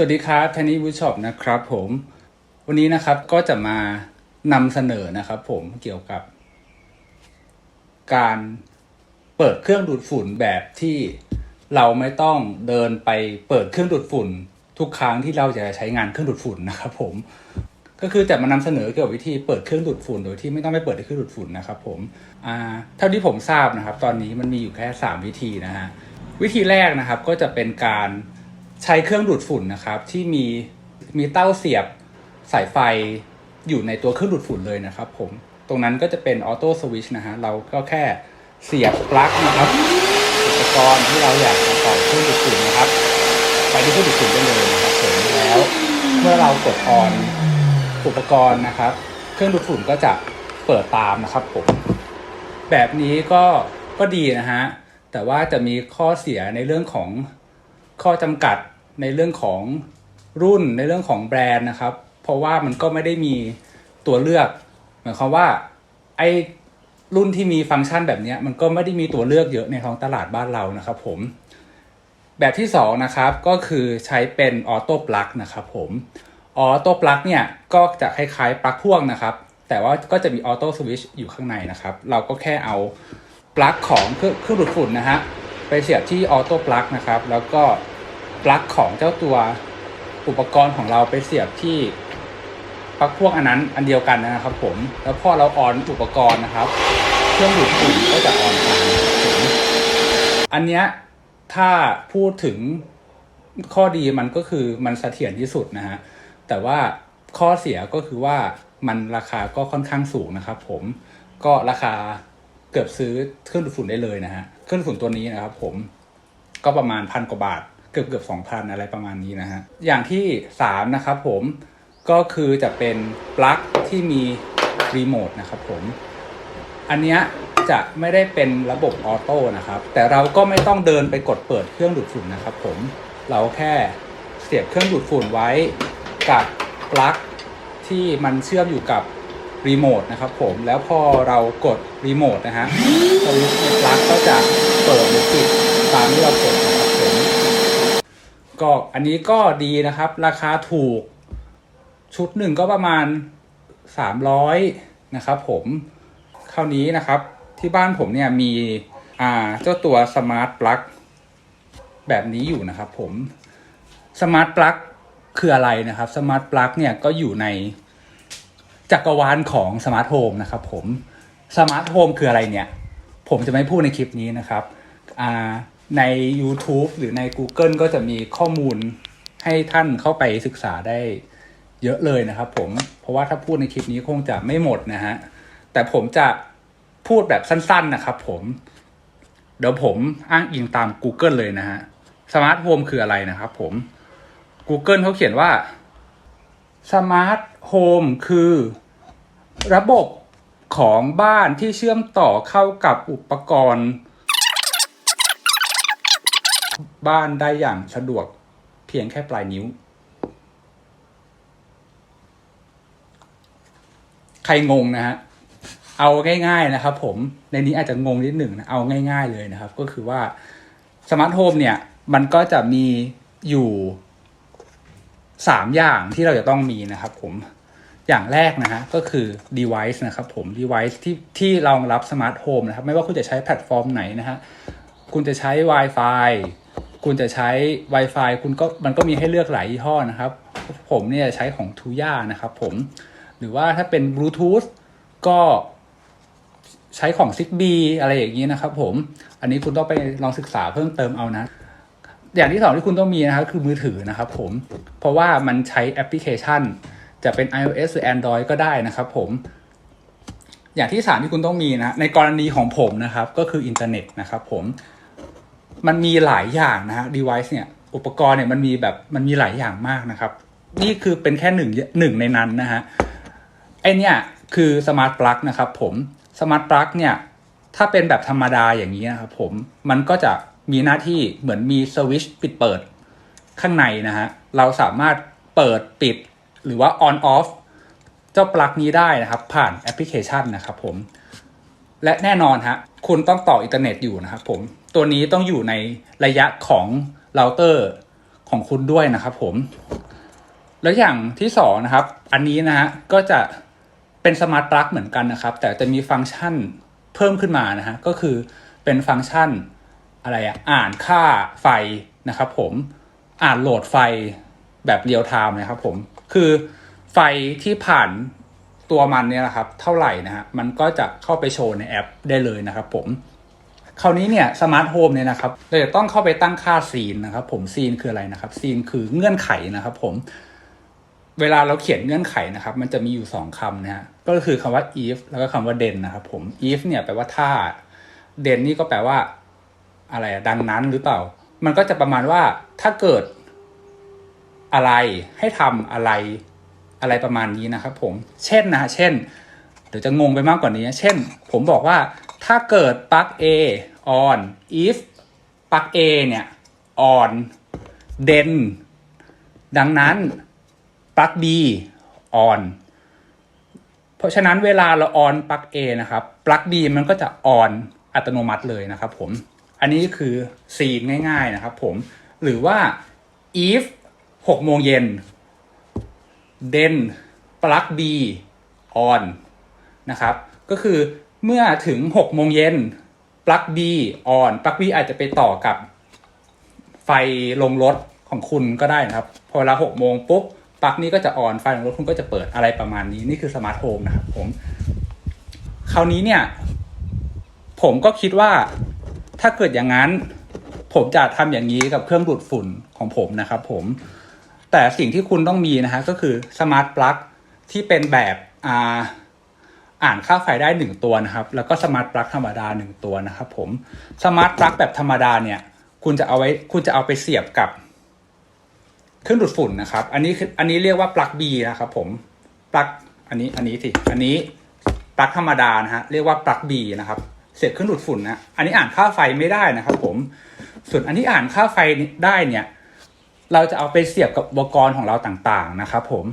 สวัสดีครับแทนนี่วูชอปนะครับผมวันนี้นะครับก็จะมานำเสนอนะครับผมเกี่ยวกับ การเปิดเครื่องดูดฝุ่นแบบที่เราไม่ต้องเดินไปเปิดเครื่องดูดฝุ่น ทุกครั้งที่เราจะใช้งานเครื่องดูดฝุ่นนะครับผมก็คือจะมานำเสนอเกี่ยวกับวิธีเปิดเครื่องดูดฝุ่น โดยที่ไม่ต้องไปเปิดเครื่องดูดฝุ่นนะครับผมเท่าที่ผมทราบนะครับ ตอนนี้มันมีอยู่แค่ 3 วิธีนะฮะวิธีแรกนะครับก็จะเป็นการ ใช้เครื่องดูดฝุ่นนะครับ ที่มีมีเต้าเสียบสายไฟอยู่ในตัวเครื่องดูดฝุ่นเลยนะครับผมตรงนั้นก็จะเป็นออโต้สวิชนะฮะเราก็แค่เสียบปลั๊กนะครับอุปกรณ์ที่เราอยากจะต่อเครื่องดูดฝุ่นนะครับ ไปที่เครื่องดูดฝุ่นได้เลยนะครับผมแล้ว เมื่อเรากดออนอุปกรณ์นะครับ เครื่องดูดฝุ่นก็จะเปิดตามนะครับผมแบบนี้ก็ก็ดีนะฮะแต่ว่าจะมีข้อเสียในเรื่องของ ข้อจำกัดในเรื่องของรุ่นในเรื่องของแบรนด์นะครับ เพราะว่ามันก็ไม่ได้มีตัวเลือกหมายความว่าไอ้รุ่นที่มีฟังก์ชันแบบนี้มันก็ไม่ได้มีตัวเลือกเยอะในท้องตลาดบ้านเรานะครับ ผม แบบที่สองนะครับก็คือใช้เป็นออโต้ปลั๊กนะครับ ผมออโต้ปลั๊กเนี่ยก็จะคล้ายๆปลั๊กพ่วงนะครับ แต่ว่าก็จะมีออโต้สวิตช์อยู่ข้างในนะครับ เราก็แค่เอาปลั๊กของเครื่องเครื่องดูดฝุ่นนะฮะ ไปเสียบที่ออโต้ปลั๊กนะครับ แล้วก็ปลั๊กของเจ้าตัวอุปกรณ์ของเราไปเสียบที่ปลั๊กพ่วงอันนั้นอันเดียวกันนะครับ ผม แล้วพอเราออนอุปกรณ์นะครับ เครื่องดูดฝุ่นก็จะออนตามผมอันเนี้ยถ้าพูดถึงข้อดีมันก็คือมันเสถียรที่สุดนะฮะ แต่ว่าข้อเสียก็คือว่ามันราคาก็ค่อนข้างสูงนะครับผม ก็ราคาเกือบซื้อเครื่องดูดฝุ่นได้เลยนะฮะ เครื่องดูดฝุ่นตัวนี้นะครับผมก็ประมาณพันกว่าบาท เกือบเกือบสองพันอะไรประมาณนี้นะฮะอย่างที่สามนะครับผมก็คือจะเป็นปลั๊กที่มีรีโมทนะครับผมอันเนี้ยจะไม่ได้เป็นระบบออโต้นะครับ แต่เราก็ไม่ต้องเดินไปกดเปิดเครื่องดูดฝุ่นนะครับผมเราแค่เสียบเครื่องดูดฝุ่นไว้กับปลั๊กที่มันเชื่อมอยู่กับ รีโมทนะครับผมแล้วพอเรากดรีโมทนะฮะสวิตช์ปลั๊กก็จะเปิดหรือปิดตามที่เรากดนะครับผมก็อันนี้ก็ดีนะครับ ราคาถูกชุดหนึ่งก็ประมาณ 300 นะครับผมคราวนี้นะครับที่บ้านผมเนี่ยมีอ่าเจ้าตัวสมาร์ทปลั๊กแบบนี้อยู่นะครับผมสมาร์ทปลั๊กคืออะไรนะครับสมาร์ทปลั๊กเนี่ยก็อยู่ใน จักรวาลของสมาร์ทโฮมนะครับผมสมาร์ทโฮมคืออะไรเนี่ย ผมจะไม่พูดในคลิปนี้นะครับใน YouTube หรือใน Google ก็จะมีข้อมูลให้ท่านเข้าไปศึกษาได้เยอะเลยนะครับผมเพราะว่าถ้าพูดในคลิปนี้คงจะไม่หมดนะฮะแต่ผมจะพูดแบบสั้นๆนะครับผม เดี๋ยวผมอ้างอิงตาม Google เลยนะฮะสมาร์ทโฮมคืออะไรนะครับผม Google เขาเขียนว่า สมาร์ทโฮมคือระบบของบ้านที่เชื่อมต่อเข้ากับอุปกรณ์ บ้านได้อย่างสะดวกเพียงแค่ปลายนิ้ว ใครงงนะฮะ เอาง่าย ๆนะครับผม ในนี้อาจจะงงนิดหนึ่งนะ เอาง่าย ๆ เลยนะครับ ก็คือว่าสมาร์ทโฮมเนี่ย มันก็จะมีอยู่ สามอย่างที่เราจะต้องมีนะครับผมอย่างแรกนะฮะก็คือ device นะครับผม device ที่ที่รองรับสมาร์ทโฮมนะครับ ไม่ว่าคุณจะใช้แพลตฟอร์มไหนนะฮะคุณจะใช้ Wi-Fi คุณจะใช้ Wi-Fi คุณก็มันก็มีให้เลือกหลายยี่ห้อนะครับ ผมเนี่ยใช้ของ Tuya นะครับผมหรือว่าถ้าเป็น Bluetooth ก็ใช้ของ Zigbee อะไรอย่างนี้นะครับผม อันนี้คุณต้องไปลองศึกษาเพิ่มเติมเอานะ อย่างที่สองที่คุณต้องมีนะครับคือมือถือนะครับผม เพราะว่ามันใช้แอปพลิเคชัน จะเป็น iOS หรือ Android ก็ได้นะครับผม อย่างที่สามที่คุณต้องมีนะ ในกรณีของผมนะครับ ก็คืออินเทอร์เน็ตนะครับผม มันมีหลายอย่างนะฮะ device เนี่ย อุปกรณ์เนี่ยมันมีแบบมันมีหลายอย่างมากนะครับ นี่คือเป็นแค่หนึ่งหนึ่งในนั้นนะฮะ ไอเนี่ยคือสมาร์ทปลั๊กนะครับผม สมาร์ทปลั๊กเนี่ย ถ้าเป็นแบบธรรมดาอย่างนี้นะครับผม มันก็จะ มีหน้าที่เหมือนมีสวิชปิดเปิดข้างในนะฮะ เราสามารถเปิดปิดหรือว่า on off เจ้าปลั๊กนี้ได้นะครับ ผ่านแอปพลิเคชันนะครับผม และแน่นอนฮะคุณต้องต่ออินเทอร์เน็ตอยู่นะครับผม ตัวนี้ต้องอยู่ในระยะของเราเตอร์ของคุณด้วยนะครับผม แล้วอย่างที่สองนะครับ อันนี้นะฮะก็จะเป็นสมาร์ทปลั๊กเหมือนกันนะครับ แต่จะมีฟังก์ชันเพิ่มขึ้นมานะฮะก็คือเป็นฟังก์ชัน อะไรอะอ่านค่าไฟนะครับผมอ่านโหลดไฟแบบเรียลไทม์นะครับผมคือไฟที่ผ่านตัวมันเนี่ยนะครับ เท่าไหร่นะฮะมันก็จะเข้าไปโชว์ในแอปได้เลยนะครับผมคราวนี้เนี่ยสมาร์ทโฮมเนี่ยนะครับเราจะต้องเข้าไปตั้งค่าซีนนะครับผมซีนคืออะไรนะครับซีนคือเงื่อนไขนะครับผมเวลาเราเขียนเงื่อนไขนะครับ มันจะมีอยู่สองคำนะฮะก็คือคำว่า if แล้วก็คำว่า then นะครับผม if เนี่ยแปลว่าถ้า then นี่ก็แปลว่า อะไรดังนั้นหรือเปล่า มันก็จะประมาณว่าถ้าเกิดอะไรให้ทำอะไรอะไรประมาณนี้นะครับ ผม เช่นนะฮะเช่นเดี๋ยวจะงงไปมากกว่านี้ เช่น ผมบอกว่าถ้าเกิดปลั๊ก A on if ปลั๊ก A เนี่ย on then ดังนั้นปลั๊ก B on เพราะฉะนั้นเวลาเรา on ปลั๊ก A นะครับ ปลั๊ก B มันก็จะ on อัตโนมัติเลยนะครับผม อันนี้คือซีนง่าย ๆนะครับผม หรือว่า if หกโมงเย็น then ปลั๊ก B on นะครับ ก็คือเมื่อถึง6โมงเย็นปลั๊ก B on ปลั๊ก B อาจจะไปต่อกับไฟลงรถของคุณก็ได้นะครับ พอเวลา6โมงปุ๊บปลั๊กนี้ก็จะออนไฟลงรถคุณก็จะเปิดอะไรประมาณนี้ นี่คือสมาร์ทโฮมนะครับผม คราวนี้เนี่ย ผมก็คิดว่า ถ้าเกิดอย่างนั้น ผมจะทำอย่างนี้กับเครื่องดูดฝุ่นของผมนะครับผม แต่สิ่งที่คุณต้องมีนะฮะก็คือสมาร์ทปลั๊กที่เป็นแบบอ่าอ่านค่าไฟได้หนึ่งตัวนะครับ แล้วก็สมาร์ทปลั๊กธรรมดาหนึ่งตัวนะครับผมสมาร์ทปลั๊กแบบธรรมดาเนี่ย คุณจะเอาไว้คุณจะเอาไปเสียบกับเครื่องดูดฝุ่นนะครับ อันนี้คืออันนี้เรียกว่าปลั๊ก B นะครับผมปลั๊กอันนี้อันนี้สิอันนี้ปลั๊กธรรมดานะฮะเรียกว่าปลั๊ก B นะครับ เสียเครื่องดูดฝุ่นนะ อันนี้อ่านค่าไฟไม่ได้นะครับผม ส่วนอันที่อ่านค่าไฟได้เนี่ย เราจะเอาไปเสียบกับอุปกรณ์ของเราต่างๆนะครับผม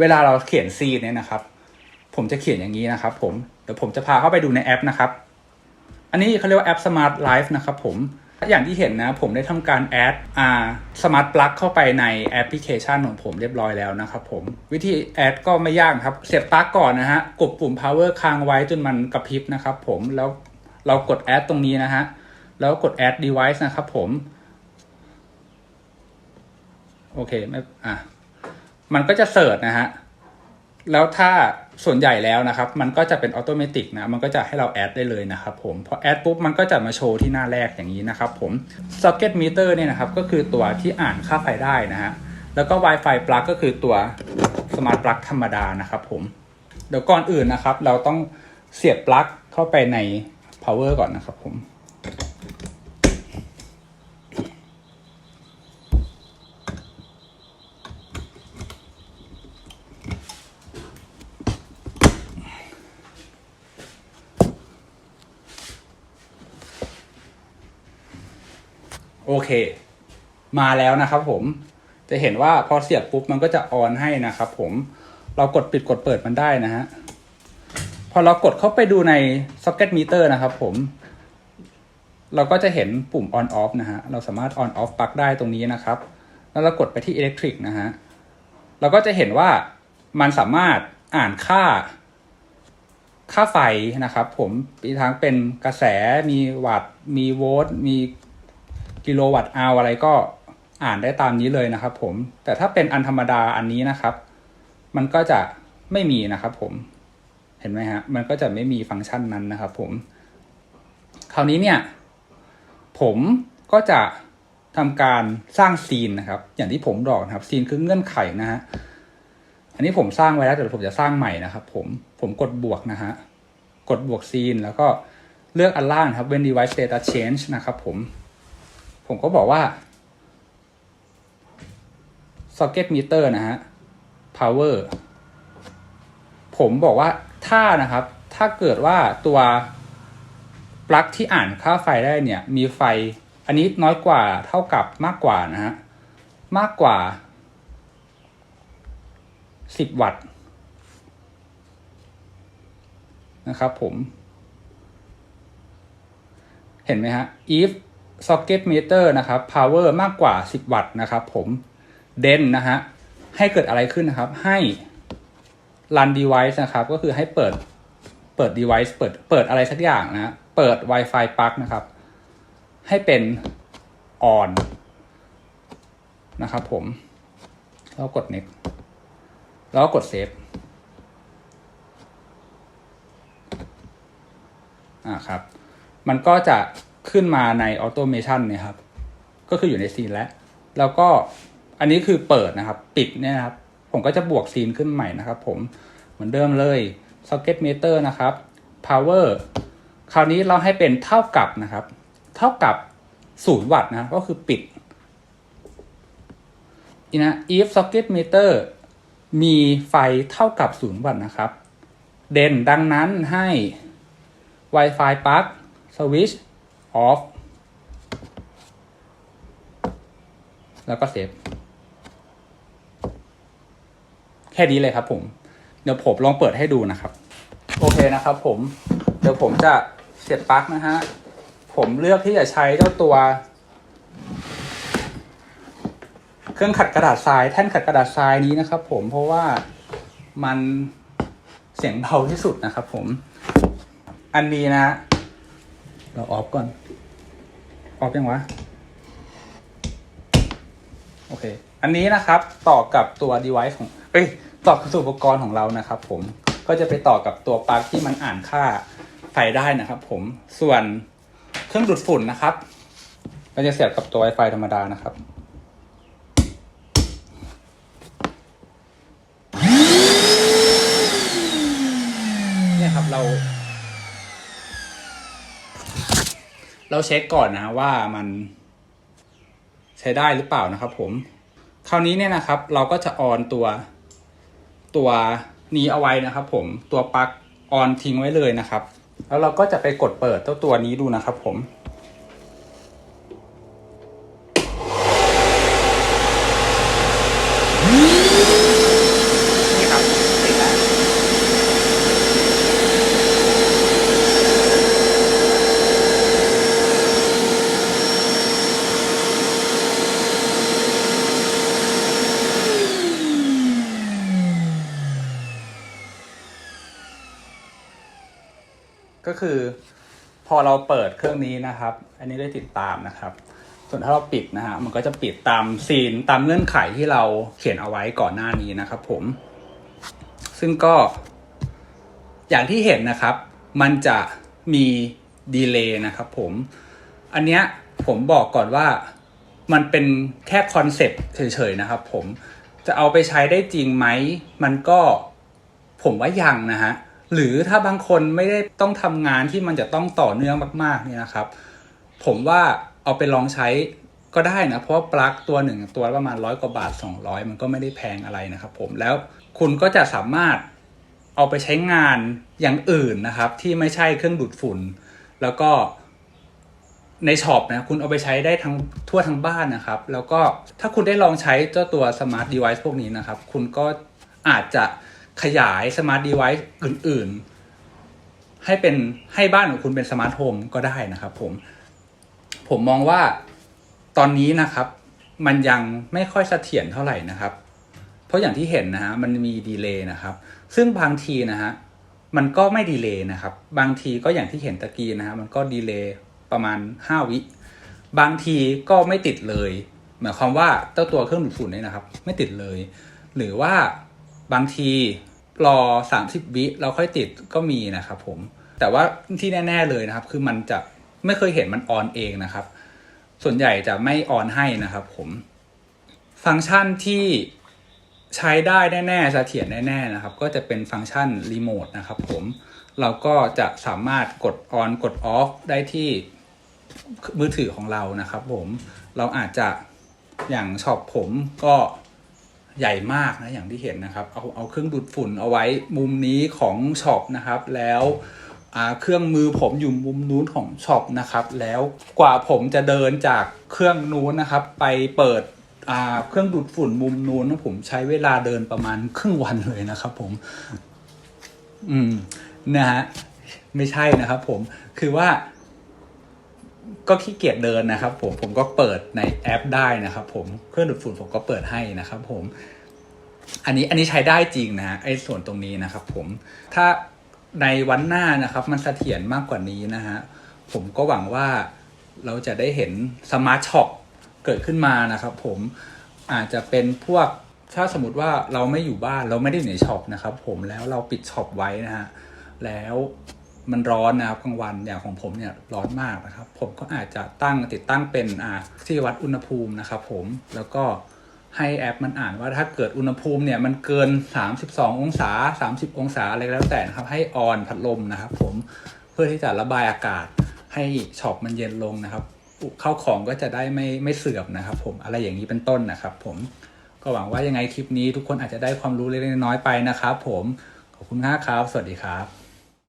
เวลาเราเขียนซีเนี่ยนะครับ ผมจะเขียนอย่างนี้นะครับผม เดี๋ยวผมจะพาเข้าไปดูในแอปนะครับ อันนี้เขาเรียกว่าแอป Smart Life นะครับผม อย่างที่เห็นนะ ผมได้ทำการแอดอ่า Smart Plug เข้าไปในแอปพลิเคชันของผมเรียบร้อยแล้วนะครับผม วิธีแอดก็ไม่ยากครับ เสียบปลั๊กก่อนนะฮะ กดปุ่ม power ค้างไว้จนมันกระพริบนะครับผม แล้ว เรากดแอดตรงนี้นะฮะ แล้วกด add device นะครับผม โอเคไม่อะมันก็จะเสิร์ชนะฮะ แล้วถ้าส่วนใหญ่แล้วนะครับ มันก็จะเป็นออโตเมติกนะ มันก็จะให้เราแอดได้เลยนะครับผม พอแอดปุ๊บ มันก็จะมาโชว์ที่หน้าแรกอย่างนี้นะครับผม Socket Meter เนี่ยนะครับ ก็คือตัวที่อ่านค่าไฟได้นะฮะ แล้วก็ Wi-Fi Plug ก็คือตัว Smart Plug ธรรมดานะครับผม เดี๋ยวก่อนอื่นนะครับ เราต้องเสียบปลั๊กเข้าไปใน power ก่อนนะครับผมโอเค มาแล้วนะครับผมจะเห็นว่าพอเสียบปุ๊บมันก็จะออนให้นะครับผมเรากดปิดกดเปิดมันได้นะฮะ พอเรากดเข้าไปดูใน socket meter นะครับผม เราก็จะเห็นปุ่ม on off นะฮะ เราสามารถ on off ปลั๊กได้ตรงนี้นะครับ แล้วเรากดไปที่ electric นะฮะ เราก็จะเห็นว่ามันสามารถอ่านค่า ค่าไฟนะครับ ผมมีทั้งเป็นกระแส มีวัตต์ มีโวลต์ มีกิโลวัตต์อาวอะไรก็อ่านได้ตามนี้เลยนะครับผม แต่ถ้าเป็นอันธรรมดาอันนี้นะครับ มันก็จะไม่มีนะครับผม เห็นไหมฮะ มันก็จะไม่มีฟังก์ชันนั้นนะครับผม คราวนี้เนี่ย ผมก็จะทำการสร้างซีนนะครับ อย่างที่ผมบอกนะครับ ซีนคือเงื่อนไขนะฮะ อันนี้ผมสร้างไว้แล้วแต่ผมจะสร้างใหม่นะครับ ผม ผมกดบวกนะฮะ กดบวกซีนแล้วก็เลือกอันล่างครับ when device status change นะครับผม ผมก็บอกว่า socket meter นะฮะ power ผมบอกว่า ถ้านะครับ ถ้าเกิดว่าตัวปลั๊กที่อ่านค่าไฟได้เนี่ย มีไฟ อันนี้น้อยกว่าเท่ากับมากกว่านะฮะ มากกว่า 10 วัตต์นะครับผม เห็นไหมฮะ if socket meter นะครับ power มากกว่า 10 วัตต์นะครับผมเดนนะฮะ ให้เกิดอะไรขึ้นนะครับ ให้ run device นะครับ ก็คือให้เปิดเปิด device เปิดเปิดอะไรสักอย่างนะ เปิด Wi-Fi plug นะครับ ให้เป็น on นะครับผม แล้วกด next แล้วกด save อ่าครับ มันก็จะขึ้นมาใน automation เนี่ยครับ ก็คืออยู่ในซีนแล้ว แล้วก็อันนี้คือเปิดนะครับ ปิดเนี่ยนะครับ ผมก็จะบวกซีนขึ้นใหม่นะครับผมเหมือนเดิมเลย socket meter นะครับ power คราวนี้เราให้เป็นเท่ากับนะครับ เท่ากับศูนย์วัตต์นะก็คือปิดนะ if socket meter มีไฟเท่ากับศูนย์วัตต์นะครับ เด่นดังนั้นให้ Wi-Fi plug switch off แล้วก็เซฟ แค่นี้เลยครับผมเดี๋ยวผมลองเปิดให้ดูนะครับ โอเคนะครับผมเดี๋ยวผมจะเสียบปลั๊กนะฮะผมเลือกที่จะใช้เจ้าตัว เครื่องขัดกระดาษทรายแท่นขัดกระดาษทรายนี้นะครับ ผมเพราะว่ามันเสียงเบาที่สุดนะครับ ผม อันนี้นะ เราออฟก่อนออฟยังวะโอเค อันนี้นะครับต่อกับตัว device ของ เอ้ยต่อกับอุปกรณ์ของเรานะครับ ผมก็จะไปต่อกับตัวปลั๊กที่มันอ่านค่าไฟได้นะครับ ผมส่วนเครื่องดูดฝุ่นนะครับก็จะเสียบกับตัว Wi-Fi ธรรมดานะครับเนี่ยครับเรา เราเช็คก่อนนะว่ามันใช้ได้หรือเปล่านะครับ ผม คราวนี้เนี่ยนะครับ เราก็จะออนตัว ตัวนี้เอาไว้นะครับ ผมตัวปลั๊กออนทิ้งไว้เลยนะครับ แล้วเราก็จะไปกดเปิดเจ้าตัวนี้ดูนะครับผม นี่ครับติดแล้ว ก็คือ พอเราเปิดเครื่องนี้นะครับ อันนี้ได้ติดตามนะครับ ส่วนถ้าเราปิดนะฮะมันก็จะปิดตามซีนตามเงื่อนไขที่เราเขียนเอาไว้ก่อนหน้านี้นะครับ ผม ซึ่งก็อย่างที่เห็นนะครับ มันจะมีดีเลย์นะครับผม อันเนี้ยผมบอกก่อนว่ามันเป็นแค่คอนเซปต์เฉยๆนะครับผมจะเอาไปใช้ได้จริงไหม มันก็ผมว่ายังนะฮะ หรือถ้าบางคนไม่ได้ต้องทำงานที่มันจะต้องต่อเนื่องมากๆเนี่ยนะครับ ผมว่าเอาไปลองใช้ก็ได้นะ เพราะว่าปลั๊กตัวหนึ่งตัวประมาณร้อยกว่าบาท 200 มันก็ไม่ได้แพงอะไรนะครับผมแล้วคุณก็จะสามารถเอาไปใช้งานอย่างอื่นนะครับ ที่ไม่ใช่เครื่องดูดฝุ่น แล้วก็ในช็อปนะคุณเอาไปใช้ได้ทั้งทั่วทั้งบ้านนะครับ แล้วก็ถ้าคุณได้ลองใช้เจ้าตัวสมาร์ทเดเวิ์พวกนี้นะครับ คุณก็อาจจะ ขยายสมาร์ทเดเวิ์อื่น ๆ ให้เป็นให้บ้านของคุณเป็นสมาร์ทโฮมก็ได้นะครับผม ผมมองว่าตอนนี้นะครับ มันยังไม่ค่อยเสถียรเท่าไหร่นะครับ เพราะอย่างที่เห็นนะฮะมันมีดีเลย์นะครับ ซึ่งบางทีนะฮะมันก็ไม่ดีเลย์นะครับ บางทีก็อย่างที่เห็นตะกี้นะฮะมันก็ดีเลย์ประมาณ 5 วิ บางทีก็ไม่ติดเลย หมายความว่าเจ้าตัวเครื่องดูดฝุ่นเนี่ยนะครับ ไม่ติดเลย หรือว่า บางทีรอ 30 วิเราค่อยติดก็มีนะครับผม แต่ว่าที่แน่ ๆเลยนะครับ คือมันจะไม่เคยเห็นมันออนเองนะครับ ส่วนใหญ่จะไม่ออนให้นะครับผม ฟังก์ชันที่ใช้ได้แน่ๆเสถียรแน่ๆนะครับ ก็จะเป็นฟังก์ชันรีโมทนะครับผม เราก็จะสามารถกดออนกดออฟได้ที่มือถือของเรานะครับผม เราอาจจะอย่างช็อปผมก็ ใหญ่มากนะอย่างที่เห็นนะครับ เอาเอาเครื่องดูดฝุ่นเอาไว้มุมนี้ของช็อปนะครับ แล้วเครื่องมือผมอยู่มุมนู้นของช็อปนะครับ แล้วกว่าผมจะเดินจากเครื่องนู้นนะครับ ไปเปิดเครื่องดูดฝุ่นมุมนู้นผมใช้เวลาเดินประมาณครึ่งวันเลยนะครับผม อืมนะฮะไม่ใช่นะครับผมคือว่า ก็ขี้เกียจเดินนะครับ ผมผมก็เปิดในแอปได้นะครับ ผมเครื่องดูดฝุ่นผมก็เปิดให้นะครับ ผมอันนี้อันนี้ใช้ได้จริงนะไอ้ส่วนตรงนี้นะครับ ผมถ้าในวันหน้านะครับ มันเสถียรมากกว่านี้นะฮะผมก็หวังว่าเราจะได้เห็นสมาร์ทช็อปเกิดขึ้นมานะครับ ผมอาจจะเป็นพวกถ้าสมมติว่าเราไม่อยู่บ้านเราไม่ได้อยู่ในช็อปนะครับ ผมแล้วเราปิดช็อปไว้นะฮะแล้ว มันร้อนนะครับกลางวันอย่างของผมเนี่ยร้อนมากนะครับ ผมก็อาจจะตั้งติดตั้งเป็นอ่าที่วัดอุณหภูมินะครับ ผมแล้วก็ให้แอปมันอ่านว่าถ้าเกิดอุณหภูมิเนี่ยมันเกิน 32 องศา 30 องศาอะไรแล้วแต่นะครับ ให้ออนพัดลมนะครับ ผมเพื่อที่จะระบายอากาศให้ช็อปมันเย็นลงนะครับเข้าของก็จะได้ไม่ไม่เสื่อมนะครับ ผมอะไรอย่างนี้เป็นต้นนะครับ ผมก็หวังว่ายังไงคลิปนี้ทุกคนอาจจะได้ความรู้เล็กๆน้อยๆไปนะครับ ผมขอบคุณมากครับ สวัสดีครับ